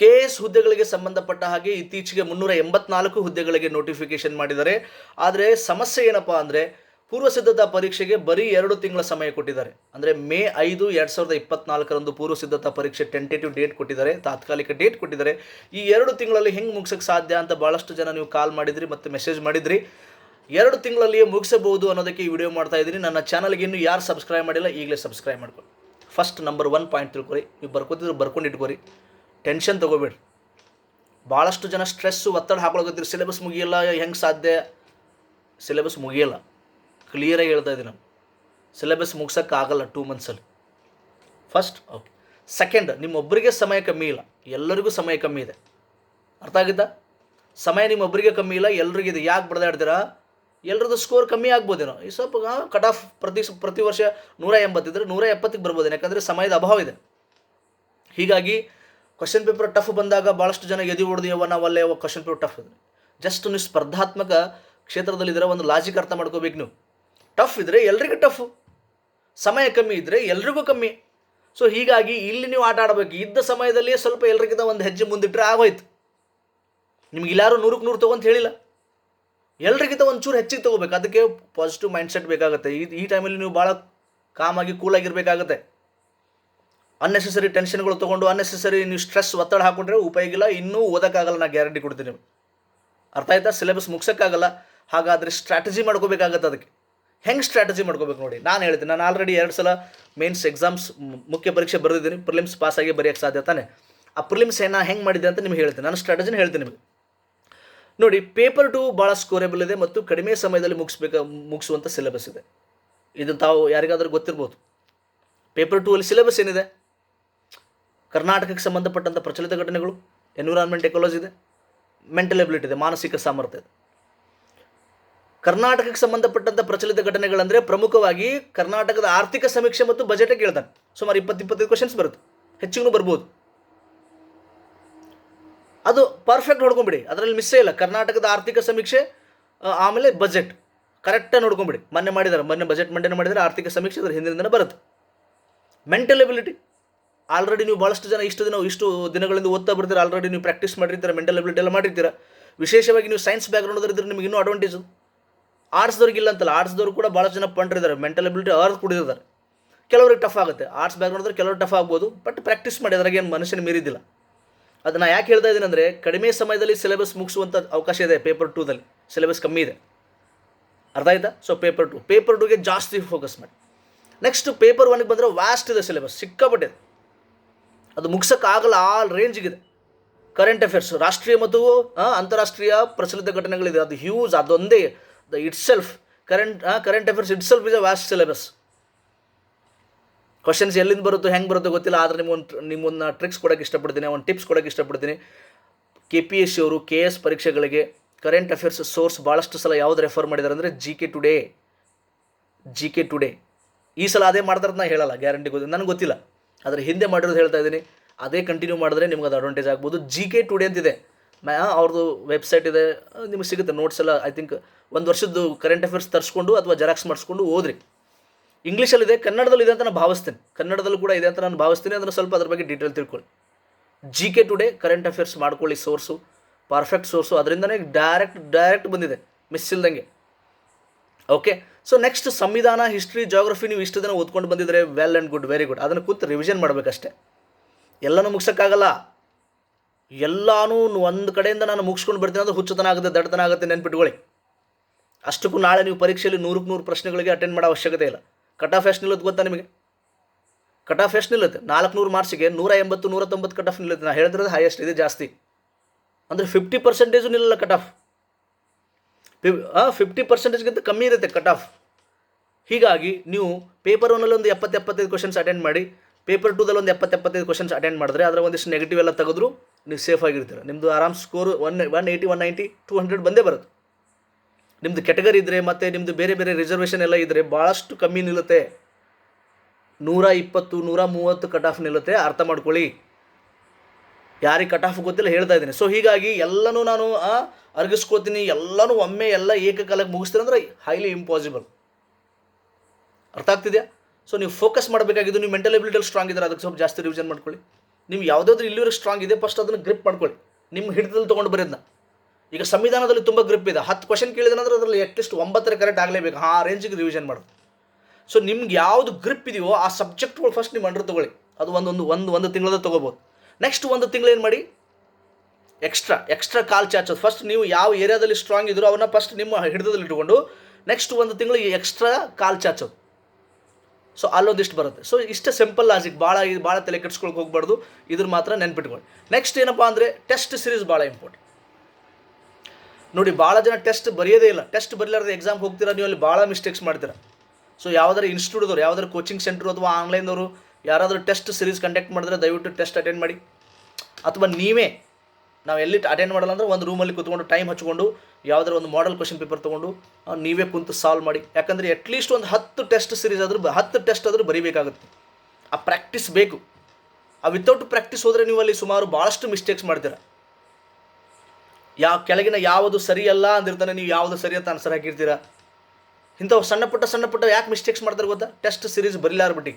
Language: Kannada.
ಕೆ ಎಸ್ ಹುದ್ದೆಗಳಿಗೆ ಸಂಬಂಧಪಟ್ಟ ಹಾಗೆ ಇತ್ತೀಚೆಗೆ ಮುನ್ನೂರ ಎಂಬತ್ನಾಲ್ಕು ಹುದ್ದೆಗಳಿಗೆ ನೋಟಿಫಿಕೇಶನ್ ಮಾಡಿದ್ದಾರೆ. ಆದರೆ ಸಮಸ್ಯೆ ಏನಪ್ಪ ಅಂದರೆ ಪೂರ್ವ ಸಿದ್ಧತಾ ಪರೀಕ್ಷೆಗೆ ಬರೀ ಎರಡು ತಿಂಗಳ ಸಮಯ ಕೊಟ್ಟಿದ್ದಾರೆ. ಅಂದರೆ ಮೇ ಐದು ಎರಡು ಸಾವಿರದ ಇಪ್ಪತ್ನಾಲ್ಕರಂದು ಪೂರ್ವ ಸಿದ್ಧತಾ ಪರೀಕ್ಷೆ ಟೆಂಟೇಟಿವ್ ಡೇಟ್ ಕೊಟ್ಟಿದ್ದಾರೆ, ತಾತ್ಕಾಲಿಕ ಡೇಟ್ ಕೊಟ್ಟಿದ್ದಾರೆ. ಈ ಎರಡು ತಿಂಗಳಲ್ಲಿ ಹೆಂಗೆ ಮುಗಿಸೋಕ್ಕೆ ಸಾಧ್ಯ ಅಂತ ಭಾಳಷ್ಟು ಜನ ನೀವು ಕಾಲ್ ಮಾಡಿದ್ರಿ ಮತ್ತು ಮೆಸೇಜ್ ಮಾಡಿದ್ರಿ. ಎರಡು ತಿಂಗಳಲ್ಲಿಯೇ ಮುಗಿಸಬಹುದು ಅನ್ನೋದಕ್ಕೆ ಈ ವಿಡಿಯೋ ಮಾಡ್ತಾ ಇದ್ದೀನಿ. ನನ್ನ ಚಾನಲ್ಗೆ ಇನ್ನೂ ಯಾರು ಸಬ್ಸ್ಕ್ರೈಬ್ ಮಾಡಿಲ್ಲ, ಈಗಲೇ ಸಬ್ಸ್ಕ್ರೈಬ್ ಮಾಡ್ಕೊಳ್ಳಿ. ಫಸ್ಟ್ ನಂಬರ್ ಒನ್ ಪಾಯಿಂಟ್ ತಿಳ್ಕೊರಿ. ನೀವು ಬರ್ಕೋತಿದ್ರು ಬರ್ಕೊಂಡು ಇಟ್ಕೊರಿ ಟೆನ್ಷನ್ ತೊಗೋಬೇಡ್ರಿ ಭಾಳಷ್ಟು ಜನ ಸ್ಟ್ರೆಸ್ಸು ಒತ್ತಡ ಹಾಕೊಳಕತ್ತೀರಿ ಸಿಲೆಬಸ್ ಮುಗಿಯಲ್ಲ, ಹೆಂಗೆ ಸಾಧ್ಯ? ಸಿಲೆಬಸ್ ಮುಗಿಯಲ್ಲ. ಕ್ಲಿಯರಾಗಿ ಹೇಳ್ತಾ ಇದ್ದೀನಿ ನಾನು. ಸಿಲೆಬಸ್ ಮುಗ್ಸೋಕ್ಕಾಗಲ್ಲ ಟೂ ಮಂತ್ಸಲ್ಲಿ ಫಸ್ಟ್ ಓಕೆ ಸೆಕೆಂಡ್ ನಿಮ್ಮೊಬ್ಬರಿಗೆ ಸಮಯ ಕಮ್ಮಿ ಇಲ್ಲ. ಎಲ್ಲರಿಗೂ ಸಮಯ ಕಮ್ಮಿ ಇದೆ. ಅರ್ಥ ಆಗಿದ್ದ? ಸಮಯ ನಿಮ್ಮೊಬ್ಬರಿಗೆ ಕಮ್ಮಿ ಇಲ್ಲ, ಎಲ್ರಿಗೂ ಇದೆ. ಯಾಕೆ ಬಡ್ದಾಡ್ತೀರಾ ಎಲ್ಲರದ್ದು ಸ್ಕೋರ್ ಕಮ್ಮಿ ಆಗ್ಬೋದೇನೋ? ಈ ಸ್ವಲ್ಪ ಕಟ್ ಆಫ್ ಪ್ರತಿ ಪ್ರತಿ ವರ್ಷ ನೂರ ಎಂಬತ್ತಿದ್ರೆ ನೂರ ಎಪ್ಪತ್ತಿಗೆ ಬರ್ಬೋದೇನೋ? ಯಾಕಂದರೆ ಸಮಯದ ಅಭಾವ ಇದೆ. ಹೀಗಾಗಿ ಕ್ವಶನ್ ಪೇಪರ್ ಟಫ್ ಬಂದಾಗ ಭಾಳಷ್ಟು ಜನ ಎದಿ ಹೊಡೆದು ಯಾವ ನಾವಲ್ಲೇ ಯಾವ ಕ್ವಶನ್ ಪೇಪರ್ ಟಫ್ ಇದೆ ಜಸ್ಟ್ ನೀವು ಸ್ಪರ್ಧಾತ್ಮಕ ಕ್ಷೇತ್ರದಲ್ಲಿದ್ದರೆ ಒಂದು ಲಾಜಿಕ್ ಅರ್ಥ ಮಾಡ್ಕೋಬೇಕು ನೀವು. ಟಫ್ ಇದ್ದರೆ ಎಲ್ರಿಗೂ ಟಫ್ ಸಮಯ ಕಮ್ಮಿ ಇದ್ದರೆ ಎಲ್ರಿಗೂ ಕಮ್ಮಿ. ಸೊ ಹೀಗಾಗಿ ಇಲ್ಲಿ ನೀವು ಆಟ ಆಡಬೇಕು. ಇದ್ದ ಸಮಯದಲ್ಲಿ ಸ್ವಲ್ಪ ಎಲ್ರಿಗಿಂತ ಒಂದು ಹೆಜ್ಜೆ ಮುಂದಿಟ್ಟರೆ ಆಗೋಯ್ತು. ನಿಮ್ಗೆ ಇಲ್ಲಾರು ನೂರಕ್ಕೆ ನೂರು ತೊಗೊಂತ ಹೇಳಿಲ್ಲ. ಎಲ್ರಿಗಿಂತ ಒಂಚೂರು ಹೆಚ್ಚಿಗೆ ತಗೋಬೇಕು. ಅದಕ್ಕೆ ಪಾಸಿಟಿವ್ ಮೈಂಡ್ ಸೆಟ್ ಬೇಕಾಗುತ್ತೆ. ಈ ಈ ಟೈಮಲ್ಲಿ ನೀವು ಭಾಳ ಕಾಮಾಗಿ ಕೂಲಾಗಿರ್ಬೇಕಾಗತ್ತೆ ಅನ್ನೆಸೆಸರಿ ಟೆನ್ಷನ್ಗಳು ತೊಗೊಂಡು ಅನ್ನೆಸೆಸರಿ ನೀವು ಸ್ಟ್ರೆಸ್ ಒತ್ತಡ ಹಾಕೊಂಡ್ರೆ ಉಪಯೋಗಿಲ್ಲ ಇನ್ನೂ ಓದೋಕ್ಕಾಗಲ್ಲ ನಾನು ಗ್ಯಾರಂಟಿ ಕೊಡ್ತೀನಿ ಅರ್ಥ ಆಯ್ತಾ? ಸಿಲೆಬಸ್ ಮುಗ್ಸೋಕ್ಕಾಗಲ್ಲ. ಹಾಗಾದರೆ ಸ್ಟ್ರಾಟಜಿ ಮಾಡ್ಕೋಬೇಕಾಗತ್ತೆ ಅದಕ್ಕೆ. ಹೆಂಗೆ ಸ್ಟ್ರಾಟಜಿ ಮಾಡ್ಕೋಬೇಕು ನೋಡಿ? ನಾನು ಹೇಳ್ತೀನಿ. ನಾನು ಆಲ್ರೆಡಿ ಎರಡು ಸಲ ಮೇನ್ಸ್ ಎಕ್ಸಾಮ್ಸ್ ಮುಖ್ಯ ಪರೀಕ್ಷೆ ಬರೆದಿದ್ದೀನಿ. ಪ್ರಿಲಿಮ್ಸ್ ಪಾಸಾಗಿ ಬರೆಯೋಕ್ಕೆ ಸಾಧ್ಯ ತಾನೆ? ಆ ಪ್ರಿಲಿಮ್ಸ್ ಏನ ಹೆಂಗೆ ಮಾಡಿದೆ ಅಂತ ನಿಮ್ಗೆ ಹೇಳ್ತೀನಿ. ನಾನು ಸ್ಟ್ರಾಟಜಿನ ಹೇಳ್ತೀನಿ ನಿಮಗೆ. ನೋಡಿ ಪೇಪರ್ ಟು ಭಾಳ ಸ್ಕೋರೇಬಲ್ ಇದೆ ಮತ್ತು ಕಡಿಮೆ ಸಮಯದಲ್ಲಿ ಮುಗಿಸ್ಬೇಕು ಮುಗಿಸುವಂಥ ಸಿಲೆಬಸ್ ಇದೆ. ಇದು ತಾವು ಯಾರಿಗಾದರೂ ಗೊತ್ತಿರ್ಬೋದು. ಪೇಪರ್ ಟೂ ಅಲ್ಲಿ ಸಿಲೆಬಸ್ ಏನಿದೆ? ಕರ್ನಾಟಕಕ್ಕೆ ಸಂಬಂಧಪಟ್ಟಂಥ ಪ್ರಚಲಿತ ಘಟನೆಗಳು, ಎನ್ವಿರಾನ್ಮೆಂಟ್ ಎಕಾಲಜಿ ಇದೆ ಮೆಂಟಲ್ ಎಬಿಲಿಟಿ ಇದೆ, ಮಾನಸಿಕ ಸಾಮರ್ಥ್ಯ ಇದೆ. ಕರ್ನಾಟಕಕ್ಕೆ ಸಂಬಂಧಪಟ್ಟಂಥ ಪ್ರಚಲಿತ ಘಟನೆಗಳಂದರೆ ಪ್ರಮುಖವಾಗಿ ಕರ್ನಾಟಕದ ಆರ್ಥಿಕ ಸಮೀಕ್ಷೆ ಮತ್ತು ಬಜೆಟ್ ಕೇಳ್ತಾನೆ. ಸುಮಾರು ಇಪ್ಪತ್ತು ಇಪ್ಪತ್ತೈದು ಕ್ವಶನ್ಸ್ ಬರುತ್ತೆ. ಹೆಚ್ಚಿಗೂ ಬರ್ಬೋದು. ಅದು ಪರ್ಫೆಕ್ಟ್ ನೋಡ್ಕೊಂಬಿಡಿ. ಅದರಲ್ಲಿ ಮಿಸ್ಸೇ ಇಲ್ಲ. ಕರ್ನಾಟಕದ ಆರ್ಥಿಕ ಸಮೀಕ್ಷೆ ಆಮೇಲೆ ಬಜೆಟ್ ಕರೆಕ್ಟಾಗಿ ನೋಡ್ಕೊಂಬಿಡಿ. ಮೊನ್ನೆ ಮಾಡಿದ್ದಾರೆ ಮೊನ್ನೆ ಬಜೆಟ್ ಮಂಡನೆ ಮಾಡಿದರೆ, ಆರ್ಥಿಕ ಸಮೀಕ್ಷೆ ಅದರ ಹಿಂದಿನ ದಿನ ಬರುತ್ತೆ. ಮೆಂಟಲ್ ಎಬಿಲಿಟಿ ಆಲ್ರೆಡಿ ನೀವು ಭಾಳಷ್ಟು ಜನ ಇಷ್ಟು ದಿನ ಇಷ್ಟು ದಿನಗಳಿಂದ ಓದ್ತಾ ಬರ್ತೀರ. ಆಲ್ರೆಡಿ ನೀವು ಪ್ರಾಕ್ಟೀಸ್ ಮಾಡಿರ್ತೀರ ಮೆಂಟಲ್ ಅಬಿಲಿಟಿ ಎಲ್ಲ ಮಾಡಿರ್ತೀರ. ವಿಶೇಷವಾಗಿ ನೀವು ಸೈನ್ಸ್ ಬ್ಯಾಕ್ಗ್ರೌಂಡ್ ಇದ್ರೆ ನಿಮಗೆ ಇನ್ನೂ ಅಡ್ವಾಂಟೇಜು ಆರ್ಟ್ಸ್ದವ್ರಿಗೆ ಇಲ್ಲ ಅಂತಲ್ಲ ಆರ್ಟ್ಸ್ದವ್ರು ಕೂಡ ಭಾಳ ಜನ ಪಂಟ್ರಿದ್ದಾರೆ ಮೆಂಟಲ್ ಅಬಿಲಿಟಿ ಅರ್ಥ ಕುಡಿದಿದ್ದಾರೆ ಕೆಲವ್ರಿಗೆ ಟಫ್ ಆಗುತ್ತೆ. ಆರ್ಟ್ಸ್ ಬ್ಯಾಕ್ಗ್ರೌಂಡ್ ಕೆಲವರು ಟಫ್ ಆಗ್ಬೋದು ಬಟ್ ಪ್ರಾಕ್ಟೀಸ್ ಮಾಡಿ, ಅದ್ರಾಗ ಏನು ಮನುಷ್ಯನ ಮೀರಿದ್ದಿಲ್ಲ. ಅದನ್ನು ಯಾಕೆ ಹೇಳ್ತಾ ಇದ್ದೀನಿ ಅಂದರೆ, ಕಡಿಮೆ ಸಮಯದಲ್ಲಿ ಸಿಲೆಬಸ್ ಮುಗಿಸುವಂಥ ಅವಕಾಶ ಇದೆ ಪೇಪರ್ ಟೂದಲ್ಲಿ ಸಿಲೆಬಸ್ ಕಮ್ಮಿ ಇದೆ. ಅರ್ಥ ಆಯ್ತಾ? ಸೊ ಪೇಪರ್ ಟು ಪೇಪರ್ ಟೂಗೆ ಜಾಸ್ತಿ ಫೋಕಸ್ ಮಾಡಿ. ನೆಕ್ಸ್ಟ್ ಪೇಪರ್ ಒನ್ಗೆ ಬಂದರೆ ವ್ಯಾಸ್ಟ್ ಇದೆ ಸಿಲೆಬಸ್ ಸಿಕ್ಕಾಪಟ್ಟಿದೆ ಅದು ಮುಗ್ಸೋಕ್ಕಾಗಲ್ಲ, ಆ ರೇಂಜಿಗಿದೆ ಕರೆಂಟ್ ಅಫೇರ್ಸ್ ರಾಷ್ಟ್ರೀಯ ಮತ್ತು ಅಂತಾರಾಷ್ಟ್ರೀಯ ಪ್ರಚಲಿತ ಘಟನೆಗಳಿದೆ. ಅದು ಹ್ಯೂಜ್ ಅದೊಂದೇ the itself current current affairs itself is a vast syllabus questions ಎಲ್ಲಿಂದ ಬರುತ್ತೋ, ಹೆಂಗೆ ಬರುತ್ತೋ ಗೊತ್ತಿಲ್ಲ, ಆದರೆ ನಿಮ್ಮೊಂದು ನಿಮ್ಮೊಂದು ಟ್ರಿಕ್ಸ್ ಕೊಡೋಕ್ಕೆ ಇಷ್ಟಪಡ್ತೀನಿ, ಒಂದು ಟಿಪ್ಸ್ ಕೊಡೋಕ್ಕೆ ಇಷ್ಟಪಡ್ತೀನಿ. ಕೆ ಪಿ ಎಸ್ ಸಿ ಅವರು ಕೆ ಎಸ್ ಪರೀಕ್ಷೆಗಳಿಗೆ ಕರೆಂಟ್ ಅಫೇರ್ಸ್ ಸೋರ್ಸ್ ಭಾಳಷ್ಟು ಸಲ ಯಾವ್ದು ರೆಫರ್ ಮಾಡಿದ್ದಾರೆ ಅಂದರೆ G K today G K today ಈ ಸಲ ಅದೇ ಮಾಡ್ತಾರೆ ನಾನು ಹೇಳಲ್ಲ ಗ್ಯಾರಂಟಿ ಗೊತ್ತಿಲ್ಲ ನನಗೆ ಗೊತ್ತಿಲ್ಲ. ಆದರೆ ಹಿಂದೆ ಮಾಡಿರೋದು ಹೇಳ್ತಾ ಇದ್ದೀನಿ. ಅದೇ ಕಂಟಿನ್ಯೂ ಮಾಡಿದ್ರೆ ನಿಮ್ಗೆ ಅದು ಅಡ್ವಾಂಟೇಜ್ ಆಗ್ಬೋದು. ಜಿ ಕೆ ಟುಡೇ ಅಂತಿದೆ. ಮ್ಯಾ ಅವ್ರದ್ದು ವೆಬ್ಸೈಟ್ ಇದೆ. ನಿಮಗೆ ಸಿಗುತ್ತೆ ನೋಟ್ಸ್ ಎಲ್ಲ ಐ ಥಿಂಕ್ ಒಂದು ವರ್ಷದ್ದು ಕರೆಂಟ್ ಅಫೇರ್ಸ್ ತರಿಸ್ಕೊಂಡು ಅಥವಾ ಜೆರಾಕ್ಸ್ ಮಾಡಿಸ್ಕೊಂಡು ಓದ್ರಿ. ಇಂಗ್ಲೀಷಲ್ಲಿದೆ ಕನ್ನಡದಲ್ಲಿದೆ ಅಂತ ನಾನು ಭಾವಿಸ್ತೀನಿ. ಕನ್ನಡದಲ್ಲೂ ಕೂಡ ಇದೆ ಅಂತ ನಾನು ಭಾವಿಸ್ತೀನಿ. ಅದನ್ನು ಸ್ವಲ್ಪ ಅದ್ರ ಬಗ್ಗೆ ಡೀಟೇಲ್ ತಿಳ್ಕೊಳ್ಳಿ. G K today current affairs ಮಾಡ್ಕೊಳ್ಳಿ ಸೋರ್ಸು ಪರ್ಫೆಕ್ಟ್ ಸೋರ್ಸು ಅದರಿಂದನೇ ಡೈರೆಕ್ಟ್ ಡೈರೆಕ್ಟ್ ಬಂದಿದೆ. ಮಿಸ್ ಇಲ್ದಂಗೆ. ಓಕೆ ಸೊ ನೆಕ್ಸ್ಟ್ ಸಂವಿಧಾನ ಹಿಸ್ಟ್ರಿ ಜೋಗ್ರಫಿ ನೀವು ಇಷ್ಟು ದಿನ ಓದ್ಕೊಂಡು ಬಂದಿದ್ರೆ well and good very good ಅದನ್ನು ಕೂತು ರಿವಿಷನ್ ಮಾಡಬೇಕಷ್ಟೆ. ಎಲ್ಲನೂ ಮುಗ್ಸೋಕ್ಕಾಗಲ್ಲ. ಎಲ್ಲಾನು ಒಂದು ಕಡೆಯಿಂದ ನಾನು ಮುಗಿಸ್ಕೊಂಡು ಬರ್ತೀನಿ ಅಂದ್ರೆ ಹುಚ್ಚುತನ ಆಗುತ್ತೆ, ದಡ್ಡತನ ಆಗುತ್ತೆ, ನೆನ್ಪಿಟ್ಕೊಳ್ಳಿ. ಅಷ್ಟಕ್ಕೂ ನಾಳೆ ನೀವು ಪರೀಕ್ಷೆಯಲ್ಲಿ ನೂರಕ್ಕೆ ನೂರು ಪ್ರಶ್ನೆಗಳಿಗೆ ಅಟೆಂಡ್ ಮಾಡೋ ಅವಶ್ಯಕತೆ ಇಲ್ಲ. ಕಟ್ ಆಫ್ ಎಷ್ಟು ನಿಲ್ಲುತ್ತೆ ಗೊತ್ತಾ ನಿಮಗೆ? ಕಟ್ ಆಫ್ ಎಷ್ಟು ನಿಲ್ಲುತ್ತೆ? ನಾಲ್ಕುನೂರು ಮಾರ್ಕ್ಸಿಗೆ ನೂರ ಎಂಬತ್ತು ನೂರ ತೊಂಬತ್ತು ಕಟ್ ಆಫ್ ನಿಲ್ಲುತ್ತೆ. ನಾನು ಹೇಳ್ತಿರೋದು ಹೈಯೆಸ್ಟ್ ಇದೆ ಜಾಸ್ತಿ. ಅಂದರೆ ಫಿಫ್ಟಿ ಪರ್ಸೆಂಟೇಜು ನಿಲ್ಲಲ್ಲ ಕಟ್ ಆಫ್ ಫಿಫ್ಟಿ ಪರ್ಸೆಂಟೇಜ್ಗಿಂತ ಕಮ್ಮಿ ಇರುತ್ತೆ ಕಟ್ ಆಫ್ ಹೀಗಾಗಿ ನೀವು ಪೇಪರ್ ಒನ್ನಲ್ಲಿ ಒಂದು ಎಪ್ಪತ್ತು ಎಪ್ಪತ್ತೈದು ಕ್ವಶನ್ಸ್ ಅಟೆಂಡ್ ಮಾಡಿ ಪೇಪರ್ ಟೂದಲ್ಲಿ ಒಂದು ಎಪ್ಪತ್ತು ಎಪ್ಪತ್ತೈದು ಕ್ವಶನ್ಸ್ ಅಟೆಂಡ್ ಮಾಡಿದ್ರೆ ಅದರ ಒಂದಿಷ್ಟು ನೆಗೆಟಿವ್ ಎಲ್ಲ ತೆಗೆದ್ರು ನೀವು ಸೇಫ್ ಆಗಿರ್ತೀರ. ನಿಮ್ಮದು ಆರಾಮ್ score one one eighty one ninety two hundred ಬಂದೇ ಬರುತ್ತೆ. ನಿಮ್ಮದು ಕೆಟಗರಿ ಇದ್ದರೆ ಮತ್ತು ನಿಮ್ಮದು ಬೇರೆ ಬೇರೆ ರಿಸರ್ವೇಷನ್ ಎಲ್ಲ ಇದ್ದರೆ ಭಾಳಷ್ಟು ಕಮ್ಮಿ ನಿಲ್ಲುತ್ತೆ. ನೂರ ಇಪ್ಪತ್ತು, ನೂರ ಮೂವತ್ತು ಕಟ್ ಆಫ್ ನಿಲ್ಲುತ್ತೆ. ಅರ್ಥ ಮಾಡ್ಕೊಳ್ಳಿ. ಯಾರಿಗೆ ಕಟ್ ಆಫ್ ಗೊತ್ತಿಲ್ಲ, ಹೇಳ್ತಾ ಇದ್ದೀನಿ. ಸೊ ಹೀಗಾಗಿ ಎಲ್ಲನೂ ನಾನು ಅರ್ಗಿಸ್ಕೊತೀನಿ, ಎಲ್ಲನೂ ಒಮ್ಮೆ ಎಲ್ಲ ಏಕಕಾಲಕ್ಕೆ ಮುಗಿಸ್ತೀನಿ ಅಂದರೆ ಹೈಲಿ ಇಂಪಾಸಿಬಲ್ ಅರ್ಥ ಆಗ್ತಿದೆಯಾ? ಸೊ ನೀವು ಫೋಕಸ್ ಮಾಡಬೇಕಾಗಿದ್ದು ನೀವು ಮೆಂಟಲ್ ಎಬಿಲಿಟಿಯಲ್ಲಿ ಸ್ಟ್ರಾಂಗ್ ಇದ್ದಾರೆ ಅದಕ್ಕೆ ಸ್ವಲ್ಪ ಜಾಸ್ತಿ ರಿವಿಷನ್ ಮಾಡ್ಕೊಳ್ಳಿ. ನೀವು ಯಾವುದಾದ್ರೂ ಇಲ್ಲಿವರೆಗೆ ಸ್ಟ್ರಾಂಗ್ ಇದೆ ಫಸ್ಟ್ ಅದನ್ನು ಗ್ರಿಪ್ ಮಾಡ್ಕೊಳ್ಳಿ. ನಿಮ್ಮ ಹಿಡಿತದಲ್ಲಿ ತೊಗೊಂಡು ಬರೋದನ್ನ ಈಗ ಸಂವಿಧಾನದಲ್ಲಿ ತುಂಬ ಗ್ರಿಪ್ ಇದೆ. ಹತ್ತು ಕ್ವಶನ್ ಕೇಳಿದ್ರೆ ಅದರಲ್ಲಿ ಅಟ್ಲೀಸ್ಟ್ ಒಂಬತ್ತರ ಕರೆಕ್ಟ್ ಆಗಲೇಬೇಕು. ಆ ರೇಂಜಿಗೆ ರಿವಿಷನ್ ಮಾಡೋದು. ಸೊ ನಿಮ್ಗೆ ಯಾವುದು ಗ್ರಿಪ್ ಇದೆಯೋ ಆ ಸಬ್ಜೆಕ್ಟ್ಗಳು ಫಸ್ಟ್ ನಿಮ್ಮ ಅಂಡರ್ ತೊಗೊಳ್ಳಿ. ಅದು ಒಂದೊಂದು, ಒಂದು ಒಂದು ತಿಂಗಳದ ತೊಗೋಬೋದು. ನೆಕ್ಸ್ಟ್ ಒಂದು ತಿಂಗಳು ಏನು ಮಾಡಿ? ಎಕ್ಸ್ಟ್ರಾ ಎಕ್ಸ್ಟ್ರಾ ಕಾಲ್ ಚಾಚೋದು. ಫಸ್ಟ್ ನೀವು ಯಾವ ಏರಿಯಾದಲ್ಲಿ ಸ್ಟ್ರಾಂಗ್ ಇದ್ದರೂ ಅವನ್ನ ಫಸ್ಟ್ ನಿಮ್ಮ ಹಿಡಿತದಲ್ಲಿ ಇಟ್ಕೊಂಡು ನೆಕ್ಸ್ಟ್ ಒಂದು ತಿಂಗಳು ಎಕ್ಸ್ಟ್ರಾ ಕಾಲ್ ಚಾಚೋದು. ಸೊ ಅಲ್ಲೊಂದಿಷ್ಟು ಬರುತ್ತೆ. ಸೊ ಇಷ್ಟೇ ಸಿಂಪಲ್ ಲಾಜಿಕ್ ಭಾಳ ಇದು ಭಾಳ ತಲೆ ಕೆಡ್ಸ್ಕೊಳಕ್ಕೆ ಹೋಗ್ಬಾರ್ದು. ಇದ್ರ ಮಾತ್ರ ನೆನ್ಪಿಟ್ಕೊಳ್ಳಿ. ನೆಕ್ಸ್ಟ್ ಏನಪ್ಪ ಅಂದರೆ ಟೆಸ್ಟ್ ಸೀರೀಸ್ ಭಾಳ ಇಂಪಾರ್ಟೆಂಟ್ ನೋಡಿ ಭಾಳ ಜನ ಟೆಸ್ಟ್ ಬರೆಯೋದೇ ಇಲ್ಲ. ಟೆಸ್ಟ್ ಬರಲಾರ್ದು ಎಕ್ಸಾಮ್ ಹೋಗ್ತೀರಾ? ನೀವು ಅಲ್ಲಿ ಭಾಳ ಮಿಸ್ಟೇಕ್ಸ್ ಮಾಡ್ತೀರಾ. ಸೊ ಯಾವ್ದಾರು ಇನ್ಸ್ಟಿಟ್ಯೂಟ್ದವ್ರು ಯಾವ್ದಾರು ಕೋಚಿಂಗ್ ಸೆಂಟ್ರ್ ಅಥವಾ ಆನ್ಲೈನ್ದವರು ಯಾರಾದರೂ ಟೆಸ್ಟ್ ಸಿರೀಸ್ ಕಂಡಕ್ಟ್ ಮಾಡಿದ್ರೆ ದಯವಿಟ್ಟು ಟೆಸ್ಟ್ ಅಟೆಂಡ್ ಮಾಡಿ. ಅಥವಾ ನೀವೇ ನಾವು ಎಲ್ಲಿ ಅಟೆಂಡ್ ಮಾಡಲ್ಲ ಅಂದ್ರೆ ಒಂದು ರೂಮಲ್ಲಿ ಕೂತ್ಕೊಂಡು ಟೈಮ್ ಹಚ್ಕೊಂಡು ಯಾವುದಾದ್ರು ಒಂದು ಮಾಡಲ್ ಕ್ವಶನ್ ಪೇಪರ್ ತೊಗೊಂಡು ನೀವೇ ಕುಂತು ಸಾಲ್ವ್ ಮಾಡಿ. ಯಾಕಂದರೆ ಅಟ್ಲೀಸ್ಟ್ ಒಂದು ಹತ್ತು ಟೆಸ್ಟ್ ಸಿರೀಸ್ ಆದರೂ ಹತ್ತು ಟೆಸ್ಟ್ ಆದರೂ ಬರೀಬೇಕಾಗುತ್ತೆ. ಆ ಪ್ರಾಕ್ಟೀಸ್ ಬೇಕು. ಆ ವಿತೌಟ್ ಪ್ರಾಕ್ಟೀಸ್ ಹೋದರೆ ನೀವು ಅಲ್ಲಿ ಸುಮಾರು ಭಾಳಷ್ಟು ಮಿಸ್ಟೇಕ್ಸ್ ಮಾಡ್ತೀರ. ಯಾವ ಕೆಳಗಿನ ಯಾವುದು ಸರಿಯಲ್ಲ ಅಂದಿರ್ತಾನೆ, ನೀವು ಯಾವುದು ಸರಿ ಅಂತ ಆನ್ಸರ್ ಹಾಕಿರ್ತೀರಾ. ಇಂಥವು ಸಣ್ಣ ಪುಟ್ಟ ಸಣ್ಣ ಪುಟ್ಟ ಯಾಕೆ ಮಿಸ್ಟೇಕ್ಸ್ ಮಾಡ್ತಾರೆ ಗೊತ್ತಾ? ಟೆಸ್ಟ್ ಸಿರೀಸ್ ಬರಿಲಾರ ಬಿಟ್ಟು